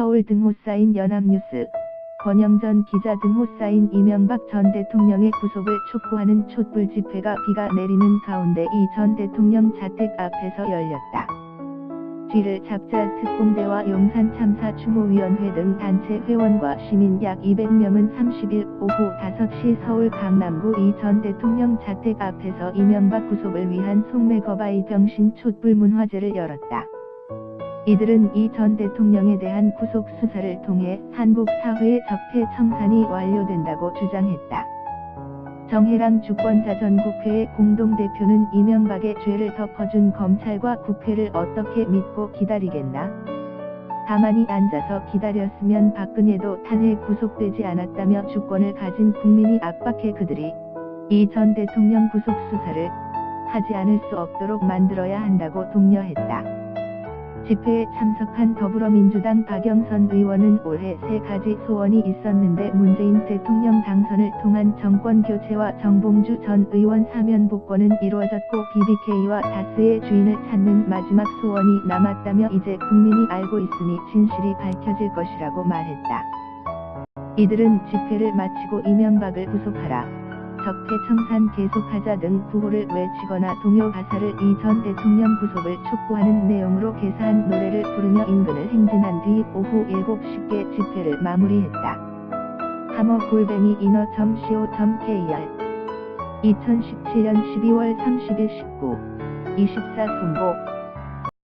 서울 등호 쌓인 연합뉴스, 권영전 기자 등호 쌓인 이명박 전 대통령의 구속을 촉구하는 촛불 집회가 비가 내리는 가운데 이 전 대통령 자택 앞에서 열렸다. 뒤를 잡자 특공대와 용산 참사 추모위원회 등 단체 회원과 시민 약 200명은 30일 오후 5시 서울 강남구 이 전 대통령 자택 앞에서 이명박 구속을 위한 송매거바이 병신 촛불 문화제를 열었다. 이들은 이 전 대통령에 대한 구속 수사를 통해 한국 사회의 적폐 청산이 완료된다고 주장했다. 정혜랑 주권자 전 국회의 공동대표는 이명박의 죄를 덮어준 검찰과 국회를 어떻게 믿고 기다리겠나? 가만히 앉아서 기다렸으면 박근혜도 탄핵 구속되지 않았다며 주권을 가진 국민이 압박해 그들이 이 전 대통령 구속 수사를 하지 않을 수 없도록 만들어야 한다고 독려했다. 집회에 참석한 더불어민주당 박영선 의원은 올해 세 가지 소원이 있었는데 문재인 대통령 당선을 통한 정권 교체와 정봉주 전 의원 사면 복권은 이루어졌고 BBK와 다스의 주인을 찾는 마지막 소원이 남았다며 이제 국민이 알고 있으니 진실이 밝혀질 것이라고 말했다. 이들은 집회를 마치고 이명박을 구속하라. 적폐 청산 계속하자 등 구호를 외치거나 동요 가사를 이 전 대통령 구속을 촉구하는 내용으로 개사한 노래를 부르며 인근을 행진한 뒤 오후 7시께 집회를 마무리했다. 함어 골뱅이 인어.co.kr 2017년 12월 30일 19, 24 송고